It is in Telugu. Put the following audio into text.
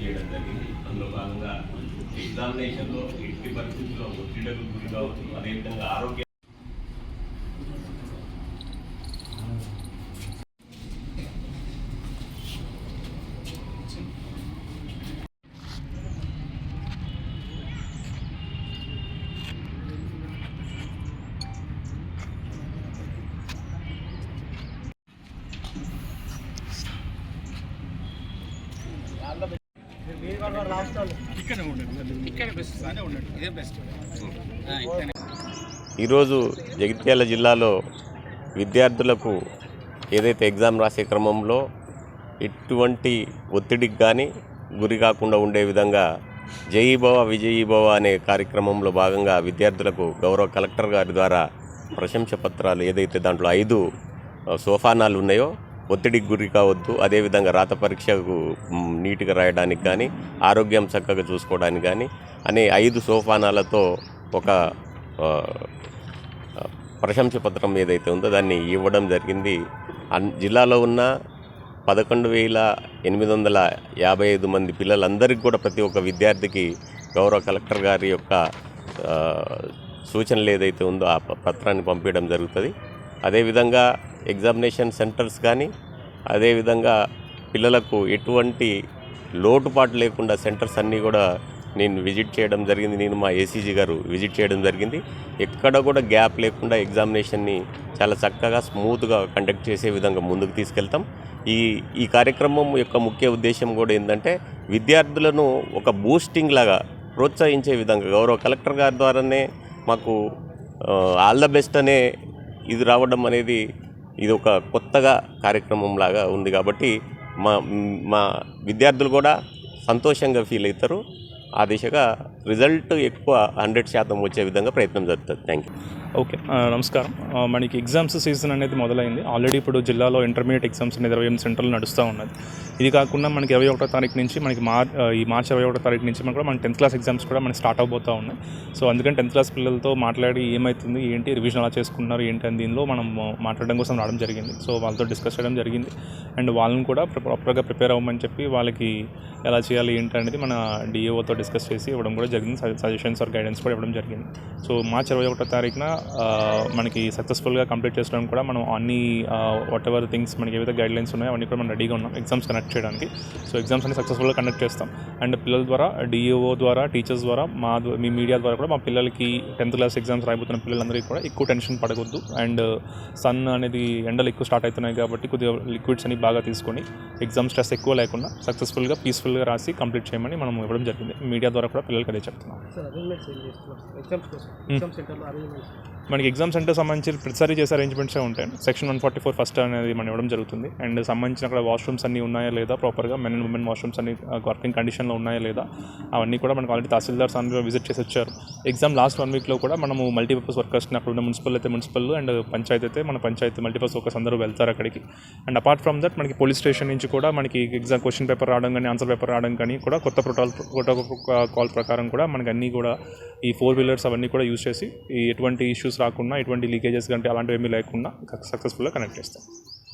చేయడం జరిగింది అందులో భాగంగా ఎగ్జామినేషన్లో ఎట్టి పరిస్థితుల్లో ఒత్తిడికి గురి కావచ్చు అదేవిధంగా ఆరోగ్య ఇక్కడే ఉండండి ఇక్కడే బెస్ట్ అదే ఉండండి ఇదే బెస్ట్ ఈరోజు జగిత్యాల జిల్లాలో విద్యార్థులకు ఏదైతే ఎగ్జామ్ రాసే క్రమంలో ఎటువంటి ఒత్తిడికి కానీ గురి కాకుండా ఉండే విధంగా జయీభవ విజయీభవ అనే కార్యక్రమంలో భాగంగా విద్యార్థులకు గౌరవ కలెక్టర్ గారి ద్వారా ప్రశంస పత్రాలు ఏదైతే దాంట్లో ఐదు ఆ, సోపానాలు ఉన్నాయో ఒత్తిడికి గురి కావద్దు. అదేవిధంగా రాత పరీక్షకు నీట్గా రాయడానికి కానీ ఆరోగ్యం చక్కగా చూసుకోవడానికి కానీ అనే ఐదు సోపానాలతో ఒక ప్రశంస పత్రం ఏదైతే ఉందో దాన్ని ఇవ్వడం జరిగింది. అన్ జిల్లాలో ఉన్న పదకొండు వేల ఎనిమిది వందల యాభై ఐదు మంది పిల్లలందరికీ కూడా ప్రతి ఒక్క విద్యార్థికి గౌరవ కలెక్టర్ గారి యొక్క సూచనలు ఏదైతే ఉందో ఆ పత్రాన్ని పంపించడం జరుగుతుంది. అదేవిధంగా ఎగ్జామినేషన్ సెంటర్స్ కానీ అదేవిధంగా పిల్లలకు ఎటువంటి లోటుపాటు లేకుండా సెంటర్స్ అన్నీ కూడా నేను విజిట్ చేయడం జరిగింది. నేను మా ఏసీజీ గారు విజిట్ చేయడం జరిగింది. ఎక్కడ కూడా గ్యాప్ లేకుండా ఎగ్జామినేషన్ని చాలా చక్కగా స్మూత్గా కండక్ట్ చేసే విధంగా ముందుకు తీసుకెళ్తాం. ఈ ఈ కార్యక్రమం యొక్క ముఖ్య ఉద్దేశం కూడా ఏంటంటే విద్యార్థులను ఒక బూస్టింగ్ లాగా ప్రోత్సహించే విధంగా గౌరవ కలెక్టర్ గారి ద్వారానే మాకు ఆల్ ద బెస్ట్ అనే ఇది రావడం అనేది ఇది ఒక కొత్తగా కార్యక్రమం లాగా ఉంది కాబట్టి మా మా విద్యార్థులు కూడా సంతోషంగా ఫీల్ అవుతారు. ఆ దిశగా రిజల్ట్ ఎక్కువ హండ్రెడ్ శాతం వచ్చే విధంగా ప్రయత్నం జరుగుతుంది. థ్యాంక్ యూ ఓకే నమస్కారం. మనకి ఎగ్జామ్స్ సీజన్ అనేది మొదలైంది. ఆల్రెడీ ఇప్పుడు జిల్లాలో ఇంటర్మీడియట్ ఎగ్జామ్స్ అనేది ఇరవై ఎనిమిది సెంటర్లు నడుస్తూ ఉన్నది. ఇది కాకుండా మనకి ఇరవై ఒకటో తారీఖు నుంచి మనకి మార్ ఈ మార్చ్ ఇరవై ఒకటో తారీఖు నుంచి మనకు కూడా మన టెన్త్ క్లాస్ ఎగ్జామ్స్ కూడా మనకి స్టార్ట్ అవబోతూ ఉన్నాయి. సో అందుకని టెన్త్ క్లాస్ పిల్లలతో మాట్లాడి ఏమవుతుంది ఏంటి రివిజన్ ఎలా చేసుకున్నారు ఏంటి అని దీనిలో మనం మాట్లాడడం కోసం రావడం జరిగింది. సో వాళ్ళతో డిస్కస్ చేయడం జరిగింది. అండ్ వాళ్ళని కూడా ప్రాపర్గా ప్రిపేర్ అవ్వమని చెప్పి వాళ్ళకి ఎలా చేయాలి ఏంటి అనేది మన డిఓతో డిస్కస్ చేసి ఇవ్వడం కూడా జరిగింది. సజెషన్స్ ఆర్ గైడెన్స్ కూడా ఇవ్వడం జరిగింది. సో మార్చ్ ఇరవై ఒకటో తారీఖున మనకి సక్సెస్ఫుల్గా కంప్లీట్ చేసుకోవడానికి కూడా మనం అన్ని వాట్ ఎవర్ థింగ్స్ మనకి ఏవైతే గైడ్ లైన్స్ ఉన్నాయో అవన్నీ కూడా మనం రెడీగా ఉన్నాం ఎగ్జామ్స్ కనెక్ట్ చేయడానికి. సో ఎగ్జామ్స్ అన్ని సక్సెస్ఫుల్గా కండక్ట్ చేస్తాం. అండ్ పిల్లల ద్వారా డిఏఓ ద్వారా టీచర్స్ ద్వారా మా మీ మీడియా ద్వారా కూడా మా పిల్లలకి టెన్త్ క్లాస్ ఎగ్జామ్స్ రాయిపోతున్న పిల్లలందరికీ కూడా ఎక్కువ టెన్షన్ పడకూడదు అండ్ సన్ అనేది ఎండలు ఎక్కువ స్టార్ట్ అవుతున్నాయి కాబట్టి కొద్దిగా లిక్విడ్స్ అని బాగా తీసుకొని ఎగ్జామ్ స్ట్రెస్ ఎక్కువ లేకుండా సక్సెస్ఫుల్గా పీస్ఫుల్గా రాసి కంప్లీట్ చేయమని మనం ఇవ్వడం జరిగింది. మీడియా ద్వారా కూడా పిల్లలకి అదే చెప్తున్నాం. అరేంజ్మెంట్స్ మనకి ఎగ్జామ్ సెంటర్ సంబంధించి ప్రతిసారి చేసే అరేంజ్మెంట్సే ఉంటాయి. Section one forty four first అనేది మనం ఇవ్వడం జరుగుతుంది. అండ్ సంబంధించిన అక్కడ వాష్రూమ్స్ అన్నీ ఉన్నాయా లేదా ప్రాపర్గా మెన్ అండ్ ఉమెన్ వాష్రూమ్స్ అన్ని వర్కింగ్ కండిషన్లో ఉన్నాయా లేదా? అవన్నీ కూడా మనకు ఆల్రెడీ తహసీల్దార్స్ అందరూ విజిట్ చేసి వచ్చారు. ఎగ్జామ్ లాస్ట్ వన్ వీక్లో కూడా మనము మల్టీపర్పస్ వర్కర్స్ని అక్కడ ఉన్న మున్సిపల్ అయితే మున్సిపల్ అండ్ పంచాయతీ అయితే మన పంచాయతీ మల్టీపర్పస్ వర్కర్స్ అందరూ వెళ్తారు అక్కడికి. అండ్ అపార్ట్ ఫ్రమ్ దట్ మనకి పోలీస్ స్టేషన్ నుంచి కూడా మనకి ఎగ్జామ్ క్వశ్చన్ పేపర్ రావడం కానీ ఆన్సర్ పేపర్ రావడం కానీ కూడా కొత్త ప్రోటోకాల్ ప్రోటోకాల్ కాల్ ప్రకారం కూడా మనకి అన్నీ కూడా ఈ ఫోర్ వీలర్స్ అవన్నీ కూడా యూస్ చేసి ఎటువంటి ఇష్యూస్ రాకుండా ఎటువంటి లీకేజెస్ కంటే అలాంటివి ఏమీ లేకుండా సక్సెస్ఫుల్గా కనెక్ట్ చేస్తాం.